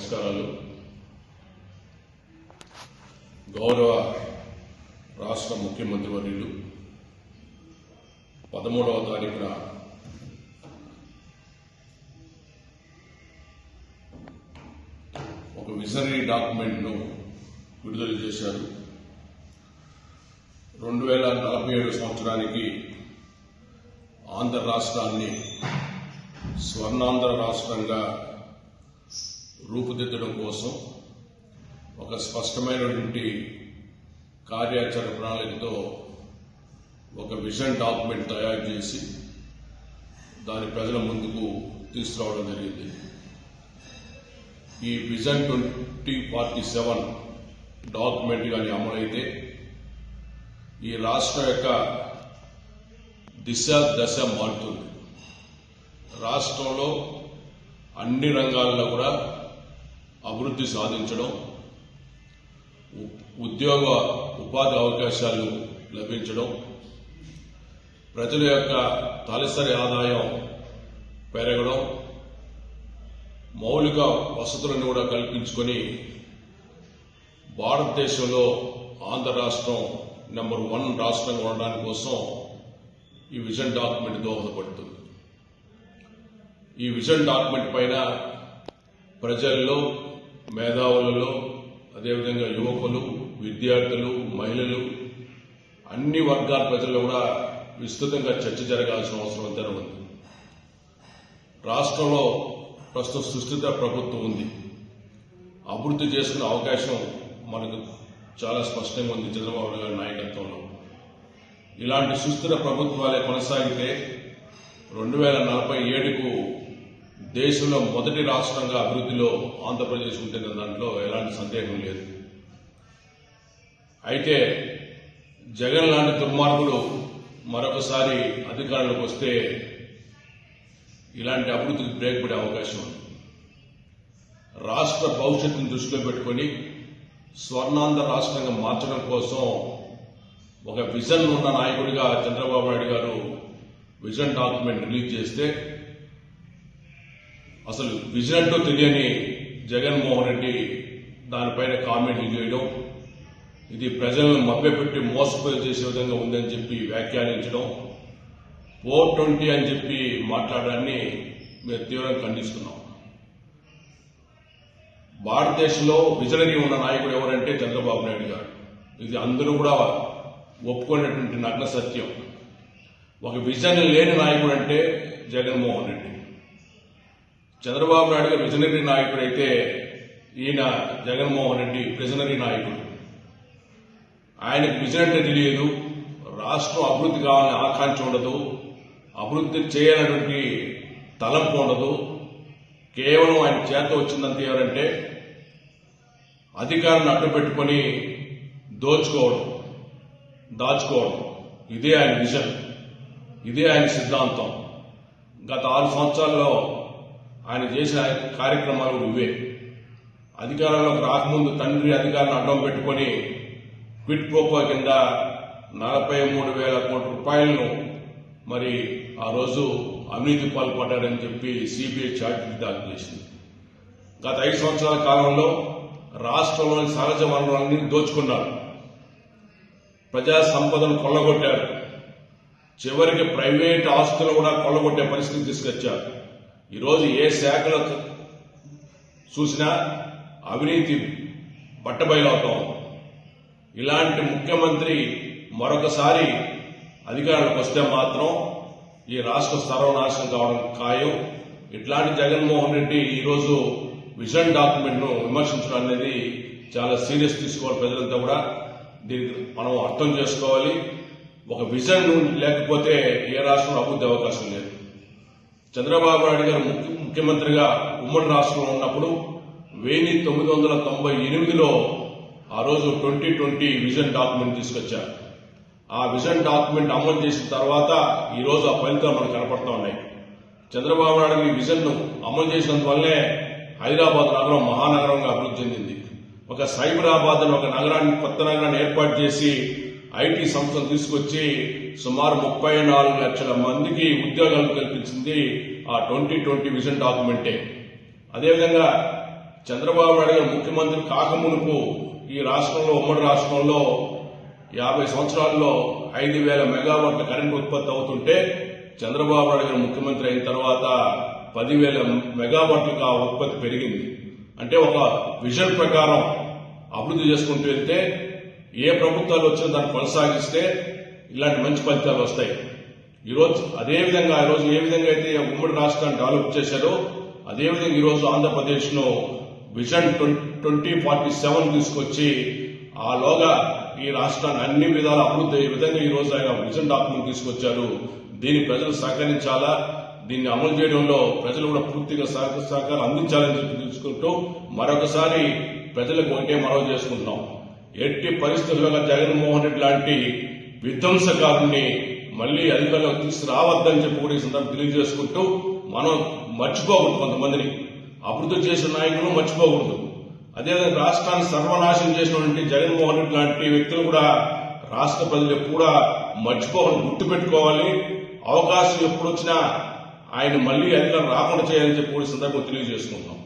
నమస్కారాలు గౌరవ రాష్ట్ర ముఖ్యమంత్రి వర్యులు పదమూడవ తారీఖున ఒక విజనరీ డాక్యుమెంట్ను విడుదల చేశారు. రెండు వేల నలభై ఏడు సంవత్సరానికి ఆంధ్ర రాష్ట్రాన్ని స్వర్ణాంధ్ర రాష్ట్రంగా రూపుదిద్దడం కోసం ఒక స్పష్టమైనటువంటి కార్యాచరణ ప్రణాళికతో ఒక విజన్ డాక్యుమెంట్ తయారు చేసి దాని ప్రజల ముందుకు తీసుకురావడం జరిగింది. ఈ vision twenty forty seven document కానీ అమలైతే ఈ రాష్ట్రం యొక్క దిశ దశ మారుతుంది. రాష్ట్రంలో అన్ని రంగాల్లో కూడా అభివృద్ధి సాధించడం ఉద్యోగ ఉపాధి అవకాశాలు లభించడం ప్రజల యొక్క తలసరి ఆదాయం పెరగడం మౌలిక వసతులను కూడా కల్పించుకొని భారతదేశంలో ఆంధ్ర రాష్ట్రం నెంబర్ వన్ రాష్ట్రంగా ఉండడానికి కోసం ఈ విజన్ డాక్యుమెంట్ దోహదపడుతుంది. ఈ విజన్ డాక్యుమెంట్ పైన ప్రజల్లో మేధావులలో అదేవిధంగా యువకులు విద్యార్థులు మహిళలు అన్ని వర్గాల ప్రజల్లో కూడా విస్తృతంగా చర్చ జరగాల్సిన అవసరం ఎంతైనా ఉంది. రాష్ట్రంలో ప్రస్తుతం సుస్థిత ప్రభుత్వం ఉంది. అభివృద్ధి చేసుకునే అవకాశం మనకు చాలా స్పష్టంగా ఉంది చంద్రబాబు గారి నాయకత్వంలో. ఇలాంటి సుస్థిర ప్రభుత్వాలే కొనసాగితే రెండు వేల నలభై ఏడుకు దేశంలో మొదటి రాష్ట్రంగా అభివృద్ధిలో ఆంధ్రప్రదేశ్ ఉంటున్న దాంట్లో ఎలాంటి సందేహం లేదు. అయితే జగన్ లాంటి దుర్మార్గుడు మరొకసారి అధికారంలోకి వస్తే ఇలాంటి అభివృద్ధికి బ్రేక్ పడే అవకాశం ఉంది. రాష్ట్ర భవిష్యత్తును దృష్టిలో పెట్టుకొని స్వర్ణాంధ్ర రాష్ట్రంగా మార్చడం కోసం ఒక విజన్ ఉన్న నాయకుడిగా చంద్రబాబు నాయుడు గారు విజన్ డాక్యుమెంట్ రిలీజ్ చేస్తే అసలు విజన్ తెలియని జగన్మోహన్ రెడ్డి దానిపైన కామెంట్లు చేయడం ఇది ప్రజలను మభ్యపెట్టి మోసపోయి చేసే విధంగా ఉందని చెప్పి వ్యాఖ్యానించడం ఫోర్ ట్వంటీ అని చెప్పి మాట్లాడడాన్ని మేము తీవ్రంగా ఖండిస్తున్నాం. భారతదేశంలో విజనరీ ఉన్న నాయకుడు ఎవరంటే చంద్రబాబు నాయుడు గారు. ఇది అందరూ కూడా ఒప్పుకునేటువంటి నగ్న సత్యం. ఒక విజన్ లేని నాయకుడు అంటే జగన్మోహన్ రెడ్డి. చంద్రబాబు నాయుడు గారు విజనరీ నాయకుడు అయితే ఈయన జగన్మోహన్ రెడ్డి ప్రిజనరీ నాయకుడు. ఆయనకు విజన్ అంటే తెలియదు. రాష్ట్రం అభివృద్ధి కావాలని ఆకాంక్ష ఉండదు. అభివృద్ధి చేయాలన్నటువంటి తలంపు ఉండదు. కేవలం ఆయన చేత వచ్చిందంత ఎవరంటే అధికారాన్ని అడ్డు పెట్టుకొని దోచుకోవడం దాచుకోవడం. ఇదే ఆయన విజన్. ఇదే ఆయన సిద్ధాంతం. గత ఆరు సంవత్సరాల్లో ఆయన చేసిన కార్యక్రమాలు ఇవే అధికారంలోకి రాకముందు తండ్రి అధికారాన్ని అడ్డం పెట్టుకొని క్విట్ ప్రోకో కింద నలభై మూడు వేల కోట్ల రూపాయలను మరి ఆ రోజు అవినీతి పాల్పడ్డారని చెప్పి సిబిఐ ఛార్జ్షీట్ దాఖలు చేసింది. గత ఐదు సంవత్సరాల కాలంలో రాష్ట్రంలోని సహజ వనరులన్నీ దోచుకున్నారు. ప్రజా సంపదను కొల్లగొట్టారు. చివరికి ప్రైవేట్ ఆస్తులు కూడా కొల్లగొట్టే పరిస్థితి తీసుకొచ్చారు. ఈరోజు ఏ శాఖలో చూసినా అవినీతి బట్టబయలవుతాం ఇలాంటి ముఖ్యమంత్రి మరొకసారి అధికారంలోకి వస్తే మాత్రం ఈ రాష్ట్ర సర్వనాశనం కావడం ఖాయం. ఇట్లాంటి జగన్మోహన్ రెడ్డి ఈరోజు విజన్ డాక్యుమెంట్ను విమర్శించడం అనేది చాలా సీరియస్ తీసుకోవాలి ప్రజలంతా కూడా. దీనికి మనం అర్థం చేసుకోవాలి. ఒక విజన్ లేకపోతే ఏ రాష్ట్రంలో అభివృద్ధి అవకాశం లేదు. చంద్రబాబు నాయుడు గారు ముఖ్య- ముఖ్యమంత్రిగా ఉమ్మడి రాష్ట్రంలో ఉన్నప్పుడు వెయ్యి తొమ్మిది వందల తొంభై ఎనిమిదిలో ఆ రోజు ట్వంటీ ట్వంటీ విజన్ డాక్యుమెంట్ తీసుకొచ్చారు. ఆ విజన్ డాక్యుమెంట్ అమలు చేసిన తర్వాత ఈ రోజు ఆ ఫలితాలు మనకు కనపడుతూ ఉన్నాయి. చంద్రబాబు నాయుడు ఈ విజన్ను అమలు చేసినందువల్లే హైదరాబాద్ నగరం మహానగరంగా అభివృద్ధి చెందింది. ఒక సైబరాబాద్ అని ఒక నగరాన్ని కొత్త నగరాన్ని ఏర్పాటు చేసి ఐటీ సంస్థను తీసుకొచ్చి సుమారు ముప్పై నాలుగు లక్షల మందికి ఉద్యోగాలు కల్పించింది ఆ ట్వంటీ ట్వంటీ విజన్ డాక్యుమెంటే. అదేవిధంగా చంద్రబాబు నాయుడు గారు ముఖ్యమంత్రి కాకమునుపు ఈ రాష్ట్రంలో ఉమ్మడి రాష్ట్రంలో యాభై సంవత్సరాల్లో ఐదు వేల మెగావాట్ల కరెంట్ ఉత్పత్తి అవుతుంటే చంద్రబాబు నాయుడు గారు ముఖ్యమంత్రి అయిన తర్వాత పదివేల మెగావాట్లకు ఆ ఉత్పత్తి పెరిగింది. అంటే ఒక విజన్ ప్రకారం అభివృద్ధి చేసుకుంటూ వెళ్తే ఏ ప్రభుత్వాలు వచ్చినా దాన్ని కొనసాగిస్తే ఇలాంటి మంచి ఫలితాలు వస్తాయి. ఈరోజు అదే విధంగా ఈరోజు ఏ విధంగా అయితే ఉమ్మడి రాష్ట్రాన్ని డెవలప్ చేశారో అదేవిధంగా ఈరోజు ఆంధ్రప్రదేశ్ను విజన్ ట్వంటీ ఫార్టీ సెవెన్ తీసుకొచ్చి ఆ లోగా ఈ రాష్ట్రాన్ని అన్ని విధాలు అభివృద్ధి అయ్యే విధంగా ఈ రోజు ఆయన విజన్ డాక్యుమెంట్ తీసుకొచ్చారు. దీన్ని ప్రజలు సహకరించాలా? దీన్ని అమలు చేయడంలో ప్రజలు కూడా పూర్తిగా సహకారం అందించాలని చెప్పి తెలుసుకుంటూ మరొకసారి ప్రజలకు ఒకటే మనవి చేసుకుంటున్నాం. ఎట్టి పరిస్థితుల్లో జగన్మోహన్ రెడ్డి లాంటి విధ్వంసకారుణ్ణి మళ్ళీ అధికారంలోకి తీసుకురావద్దని చెప్పి కూడా ఈ సందర్భం తెలియజేసుకుంటూ మనం మర్చిపోకూడదు కొంతమందిని. అభివృద్ధి చేసిన నాయకులు మర్చిపోకూడదు. అదేవిధంగా రాష్ట్రాన్ని సర్వనాశనం చేసినటువంటి జగన్మోహన్ రెడ్డి లాంటి వ్యక్తులు కూడా రాష్ట్ర ప్రజలు కూడా మర్చిపోవాలి గుర్తుపెట్టుకోవాలి. అవకాశం ఎప్పుడొచ్చినా ఆయన మళ్ళీ అధికారం రాకుండా చేయాలని చెప్పి కూడా సందర్భం తెలియజేసుకుంటున్నాం.